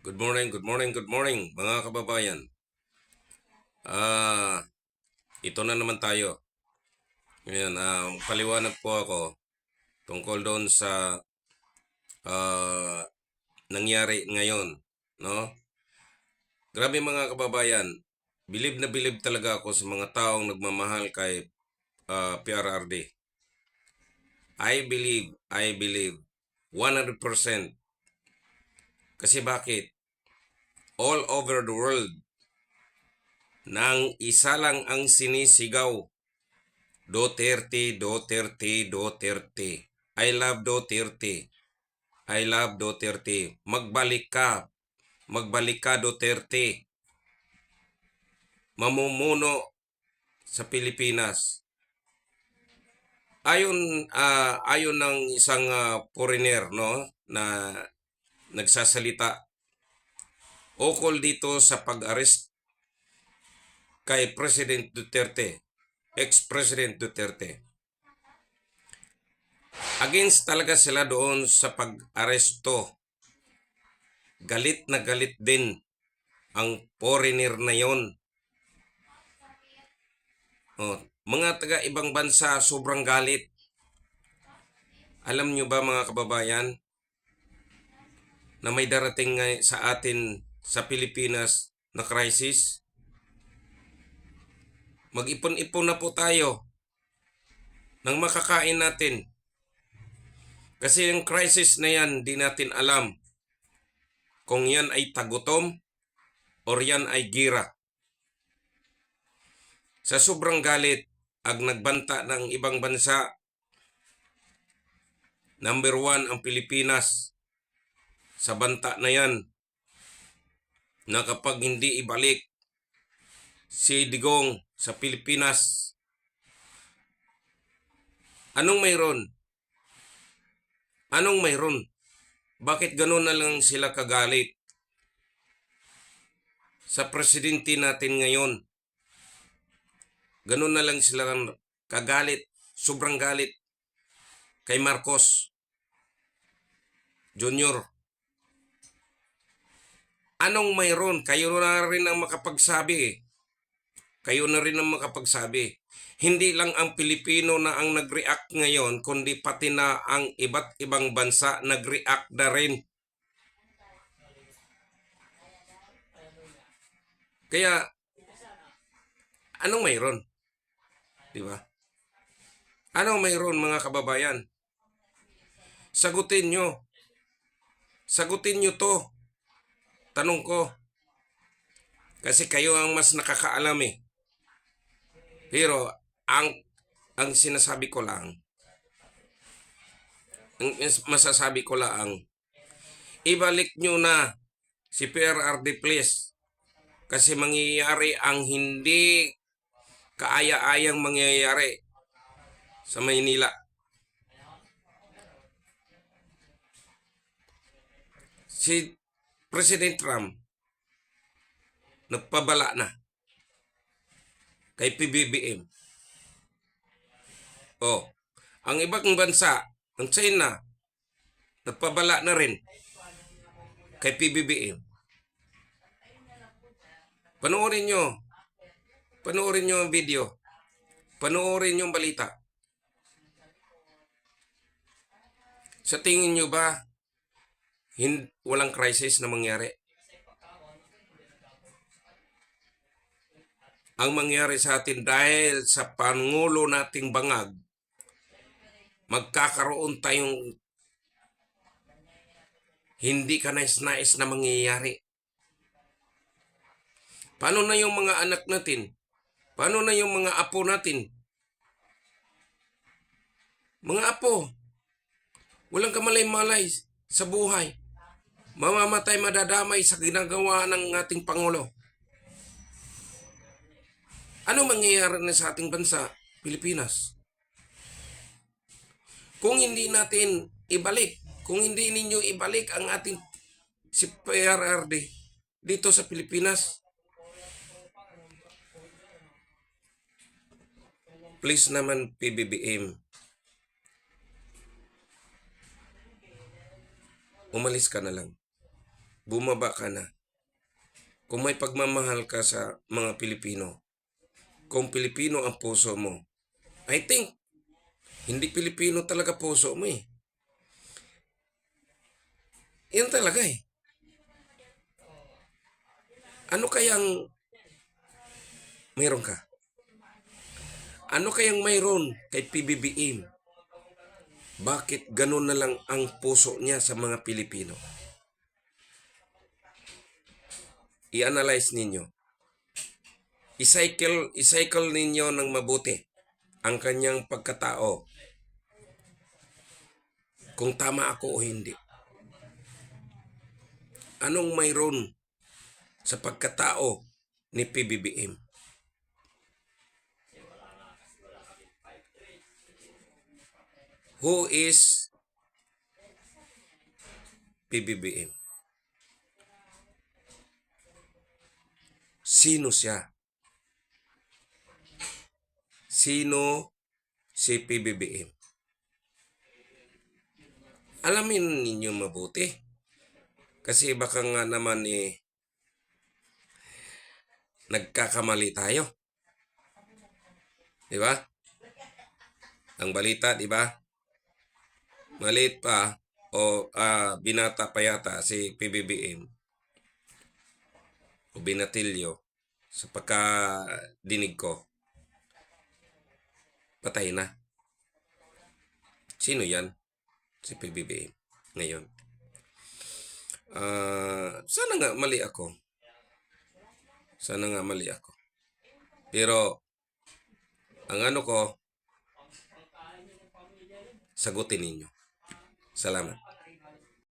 Good morning, good morning, good morning, mga kababayan. Ah, ito na naman tayo. Ngayon, ah, paliwanag po ako tungkol doon sa ah, nangyari ngayon, no? Grabe mga kababayan, bilib na bilib talaga ako sa mga taong nagmamahal kay ah, PRRD. I believe, I believe 100% kasi bakit? All over the world, nang isa lang ang sinisigaw, Duterte, Duterte, Duterte. I love Duterte. I love Duterte. Magbalik ka. Magbalik ka, Duterte. Mamumuno sa Pilipinas. Ayon ah ayon ng isang ah, foreigner no na nagsasalita ukol dito sa pag-arrest kay President Duterte, ex-President Duterte. Against talaga sila doon sa pag-aresto. Galit na galit din ang foreigner na yon. Oh, mga taga ibang bansa sobrang galit. Alam nyo ba mga kababayan, na may darating sa atin sa Pilipinas na crisis? Mag-ipon-ipon na po tayo ng makakain natin. Kasi yung crisis na yan, di natin alam kung yan ay tagutom or yan ay gira. Sa sobrang galit, ag nagbanta ng ibang bansa, number one ang Pilipinas, sa banta na yan na kapag hindi ibalik si Digong sa Pilipinas, anong mayroon? Anong mayroon? Bakit ganun na lang sila kagalit? Sa presidente natin ngayon, ganun na lang sila kagalit, sobrang galit kay Marcos Junior. Anong mayroon? Kayo na rin ang makapagsabi. Kayo na rin ang makapagsabi. Hindi lang ang Pilipino na ang nag-react ngayon, kundi pati na ang iba't ibang bansa nag-react na rin. Kaya, anong mayroon? Di ba? Anong mayroon mga kababayan? Sagutin nyo. Sagutin nyo to. Tanong ko. Kasi kayo ang mas nakakaalam eh. Pero ang ang sinasabi ko lang, ang mas- masasabi ko lang, ibalik nyo na si PRRD please. Kasi mangyayari ang hindi kaaya-ayang mangyayari sa Maynila. Si President Trump nagpabala na kay PBBM. Oh, ang ibang bansa, ang China, nagpabala na rin kay PBBM. Panoorin nyo. Panoorin nyo ang video. Panoorin nyo ang balita. Sa tingin nyo ba, hin- walang crisis na mangyari? Ang mangyari sa atin dahil sa pangulo nating bangag, magkakaroon tayong hindi ka nais-nais na mangyayari. Paano na yung mga anak natin? Paano na yung mga apo natin? Mga apo, walang kamalay-malay sa buhay. Mamamatay, madadamay sa ginagawa ng ating Pangulo. Ano mangyayari na sa ating bansa, Pilipinas? Kung hindi natin ibalik, kung hindi ninyo ibalik ang ating si PRRD dito sa Pilipinas, please naman PBBM, umalis ka na lang. Bumaba ka na. Kung may pagmamahal ka sa mga Pilipino, kung Pilipino ang puso mo, I think, hindi Pilipino talaga puso mo eh. Yan talaga eh. Ano kayang mayroon ka? Ano kayang mayroon kay PBBM? Bakit ganun na lang ang puso niya sa mga Pilipino? I-analyze ninyo. I-cycle, i-cycle ninyo ng mabuti ang kanyang pagkatao. Kung tama ako o hindi. Anong mayroon sa pagkatao ni PBBM? Who is PBBM? Sino siya? Sino si PBBM? Alamin ninyo mabuti. Kasi baka nga naman eh, nagkakamali tayo. Di ba? Ang balita, di ba? Maliit pa o ah, binata pa yata si PBBM o binatilyo sa pagkadinig ko. Patay na. Sino yan? Si PBBM ngayon. Ah, sana nga mali ako. Sana nga mali ako. Pero, ang ano ko, sagutin ninyo. Salamat.